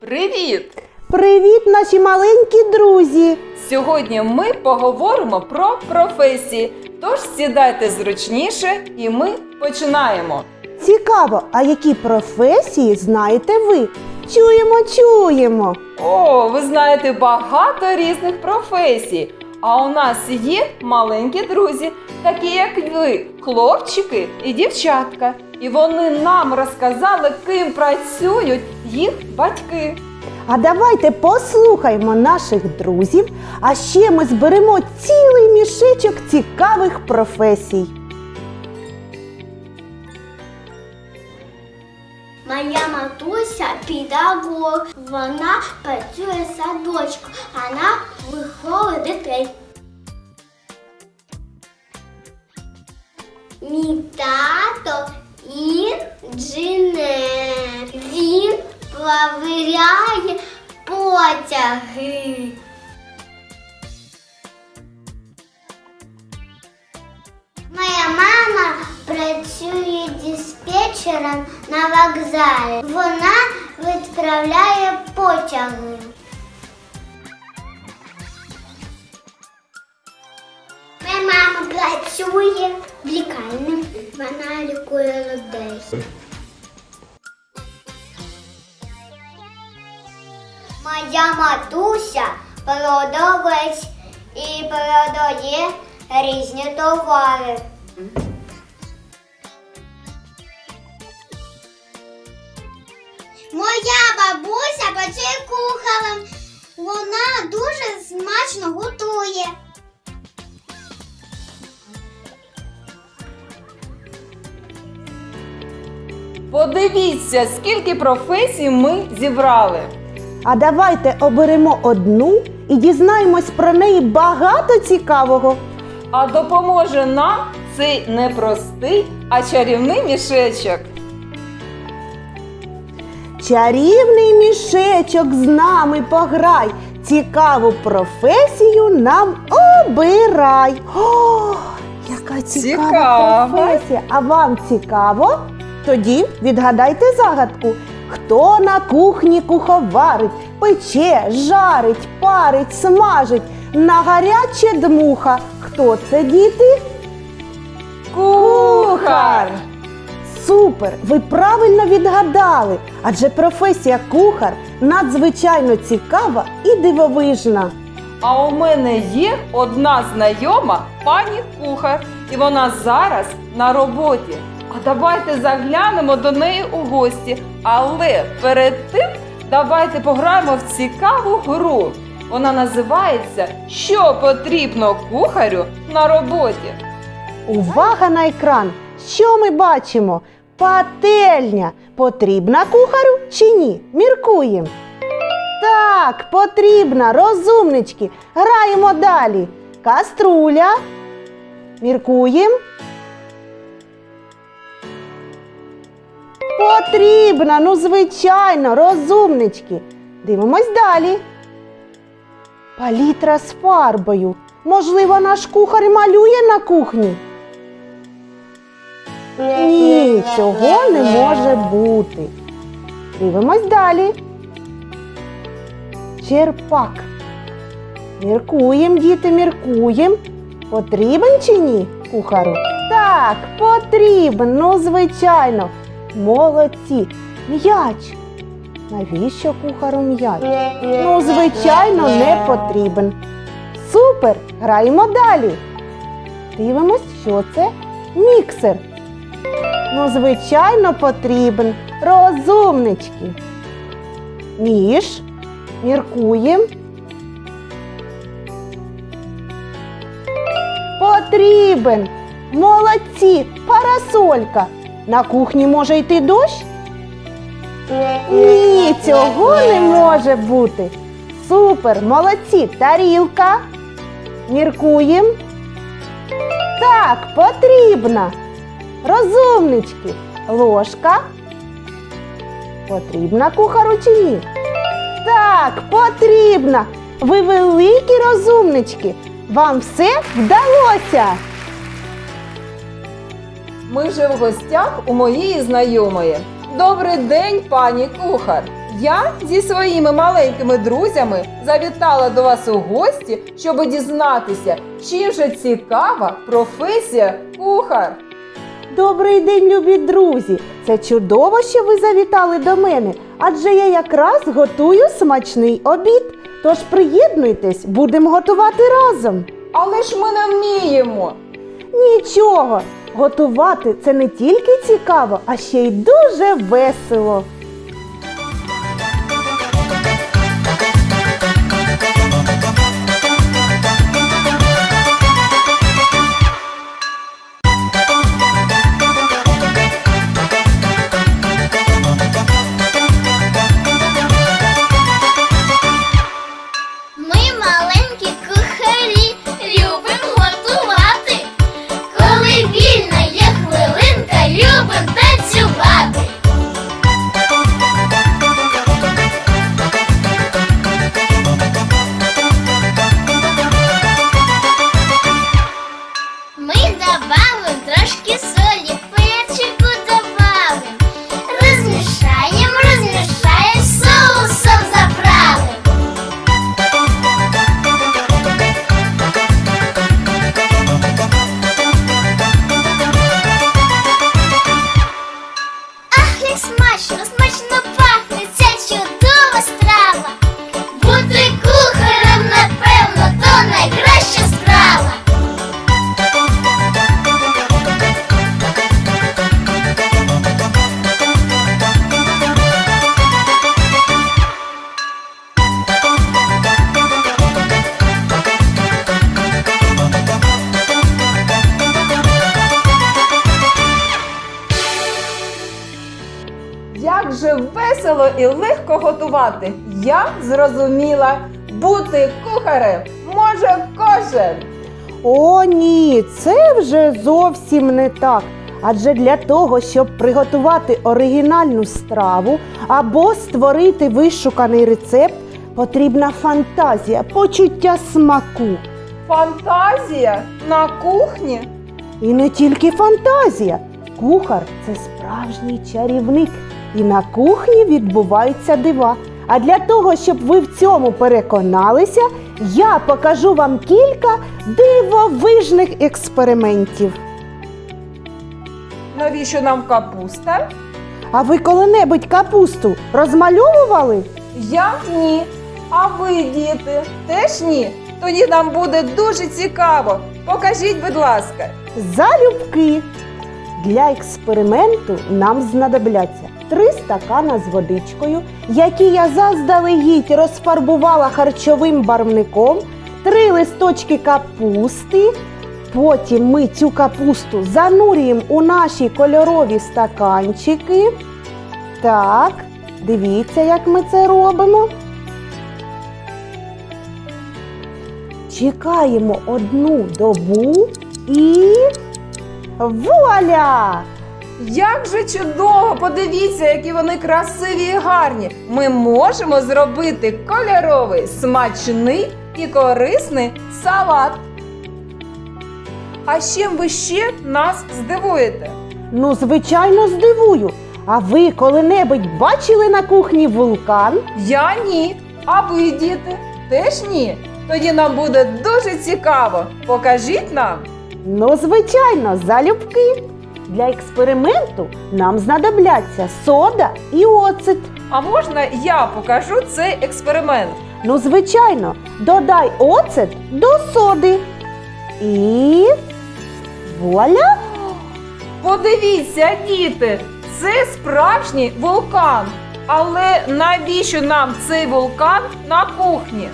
Привіт! Привіт, наші маленькі друзі! Сьогодні ми поговоримо про професії. Тож сідайте зручніше і ми починаємо. Цікаво, а які професії знаєте ви? Чуємо, чуємо. О, ви знаєте багато різних професій. А у нас є маленькі друзі, такі як ви, хлопчики і дівчатка. І вони нам розказали, ким працюють їх батьки. А давайте послухаймо наших друзів, а ще ми зберемо цілий мішечок цікавих професій. Моя матуся педагог. Вона працює в садочку. Вона виховує дітей. Мій тато інженер. Він провіряє потяги. Моя мама працює диспетчером на вокзалі. Вона відправляє потяги. Моя мама працює в лікарні. Вона лікує людей. Моя матуся продавець і продає різні товари. Моя бабуся працює кухарем. Вона дуже смачно готує. Подивіться, скільки професій ми зібрали. А давайте оберемо одну і дізнаємось про неї багато цікавого. А допоможе нам цей не простий, а чарівний мішечок. Чарівний мішечок з нами пограй. Цікаву професію нам обирай. О, яка цікава, Цікаво. професія! А вам цікаво? Тоді відгадайте загадку. Хто на кухні куховарить, пече, жарить, парить, смажить, на гаряче дмуха. Хто це діти? Кухар! Супер! Ви правильно відгадали, адже професія кухар надзвичайно цікава і дивовижна. А у мене є одна знайома пані кухар, і вона зараз на роботі. А давайте заглянемо до неї у гості. Але перед тим давайте пограємо в цікаву гру. Вона називається Що потрібно кухарю на роботі. Увага на екран! Що ми бачимо? Пательня. Потрібна кухарю чи ні? Міркуємо. Так, потрібна, розумнички. Граємо далі. Каструля. Міркуємо. Потрібна, ну звичайно, розумнички. Дивимось далі. Палітра з фарбою. Можливо, наш кухар малює на кухні? Ні, цього не може бути. Дивимось далі. Черпак. Міркуємо, діти, міркуємо. Потрібен чи ні кухару? Так, потрібен, ну звичайно. Молодці. М'яч. Навіщо кухару м'яч? Ну, звичайно, не потрібен. Супер! Граємо далі. Дивимось, що це? Міксер. Ну, звичайно, потрібен. Розумнички. Ніж. Міркуємо. Потрібен. Молодці. Парасолька. На кухні може йти дощ? Ні, цього не може бути. Супер, молодці, тарілка. Міркуємо. Так, потрібна. Розумнички. Ложка. Потрібна кухару чи ні? Так, потрібна. Ви великі розумнички. Вам все вдалося. Ми вже в гостях у моєї знайомої. Добрий день, пані кухар! Я зі своїми маленькими друзями завітала до вас у гості, щоб дізнатися, чим же цікава професія кухар. Добрий день, любі друзі! Це чудово, що ви завітали до мене, адже я якраз готую смачний обід. Тож приєднуйтесь, будемо готувати разом. Але ж ми не вміємо. Нічого, готувати це не тільки цікаво, а ще й дуже весело. Весело і легко готувати. Я зрозуміла, бути кухарем може кожен. О, ні, це вже зовсім не так. Адже для того, щоб приготувати оригінальну страву або створити вишуканий рецепт, потрібна фантазія, почуття смаку. Фантазія на кухні. І не тільки фантазія. Кухар це справжній чарівник. І на кухні відбуваються дива. А для того, щоб ви в цьому переконалися, я покажу вам кілька дивовижних експериментів. Навіщо нам капуста? А ви коли-небудь капусту розмальовували? Я ні. А ви, діти, теж ні? Тоді нам буде дуже цікаво. Покажіть, будь ласка. Залюбки. Для експерименту нам знадобляться три стакана з водичкою, які я заздалегідь розфарбувала харчовим барвником, три листочки капусти. Потім ми цю капусту занурюємо у наші кольорові стаканчики. Так, дивіться, як ми це робимо. Чекаємо одну добу і вуаля! Як же чудово! Подивіться, які вони красиві і гарні. Ми можемо зробити кольоровий, смачний і корисний салат. А чим ви ще нас здивуєте? Ну, звичайно, здивую. А ви коли-небудь бачили на кухні вулкан? Я ні. А ви, діти, теж ні. Тоді нам буде дуже цікаво. Покажіть нам. Ну, звичайно, залюбки. Для експерименту нам знадобляться сода і оцет. А можна я покажу цей експеримент? Ну, звичайно, додай оцет до соди. І вуаля! Подивіться, діти, це справжній вулкан. Але навіщо нам цей вулкан на кухні?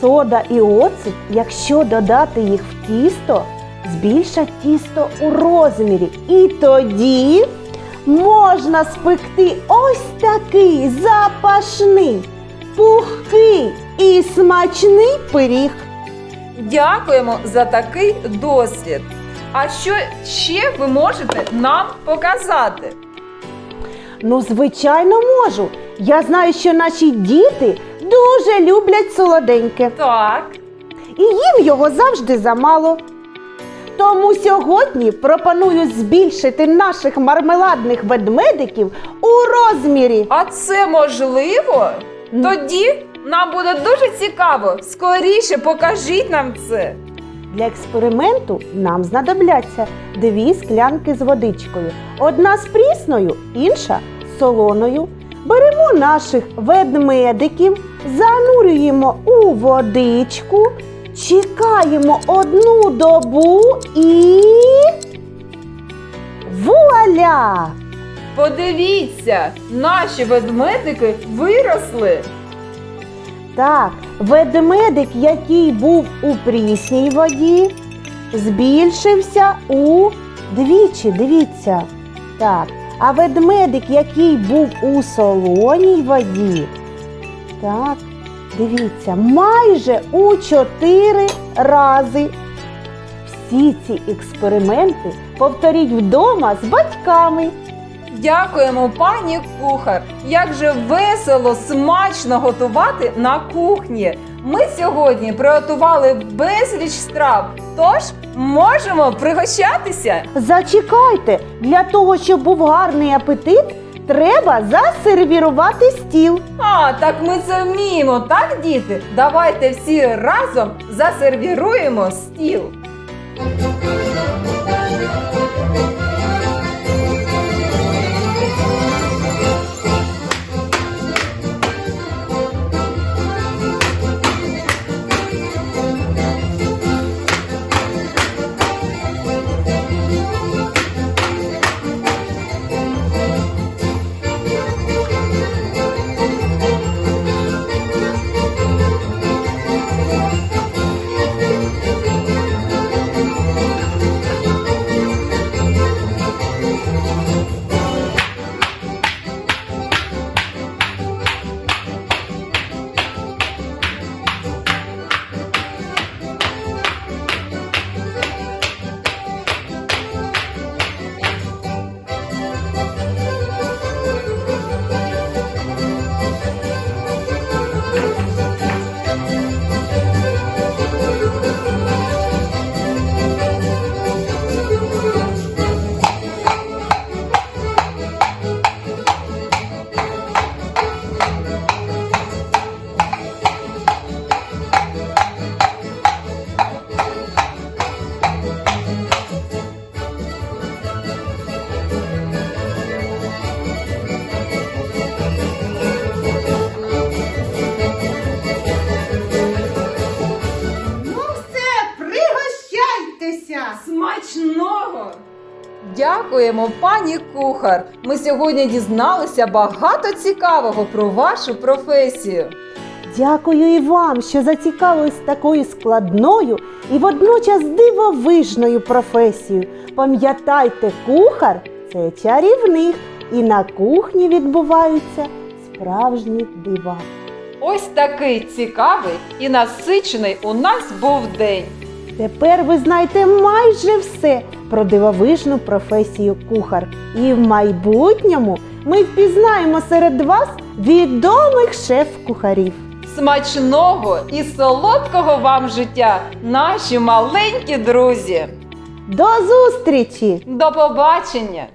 Сода і оцет, якщо додати їх в тісто, збільшать тісто у розмірі. І тоді можна спекти ось такий запашний, пухкий і смачний пиріг. Дякуємо за такий досвід. А що ще ви можете нам показати? Ну, звичайно, можу. Я знаю, що наші діти дуже люблять солоденьке, Так, і їм його завжди замало. Тому сьогодні пропоную збільшити наших мармеладних ведмедиків у розмірі. А це можливо? Тоді нам буде дуже цікаво. Скоріше покажіть нам це. Для експерименту нам знадобляться дві склянки з водичкою. Одна з прісною, інша з солоною. Беремо наших ведмедиків, занурюємо у водичку, чекаємо одну добу і. Вуаля! Подивіться, наші ведмедики виросли. Так, ведмедик, який був у прісній воді, збільшився у двічі. Дивіться. Так, а ведмедик, який був у солоній воді, так, дивіться, майже у чотири рази. Всі ці експерименти повторіть вдома з батьками. Дякуємо, пані кухар. Як же весело, смачно готувати на кухні. Ми сьогодні приготували безліч страв, тож можемо пригощатися. Зачекайте, для того, щоб був гарний апетит, треба засервірувати стіл. А, так ми це вміємо, так, діти? Давайте всі разом засервіруємо стіл. Смачного! Дякуємо, пані кухар. Ми сьогодні дізналися багато цікавого про вашу професію. Дякую і вам, що зацікавились такою складною і водночас дивовижною професією. Пам'ятайте, кухар це чарівник, і на кухні відбуваються справжні дива. Ось такий цікавий і насичений у нас був день. Тепер ви знаєте майже все про дивовижну професію кухар. І в майбутньому ми впізнаємо серед вас відомих шеф-кухарів. Смачного і солодкого вам життя, наші маленькі друзі! До зустрічі! До побачення!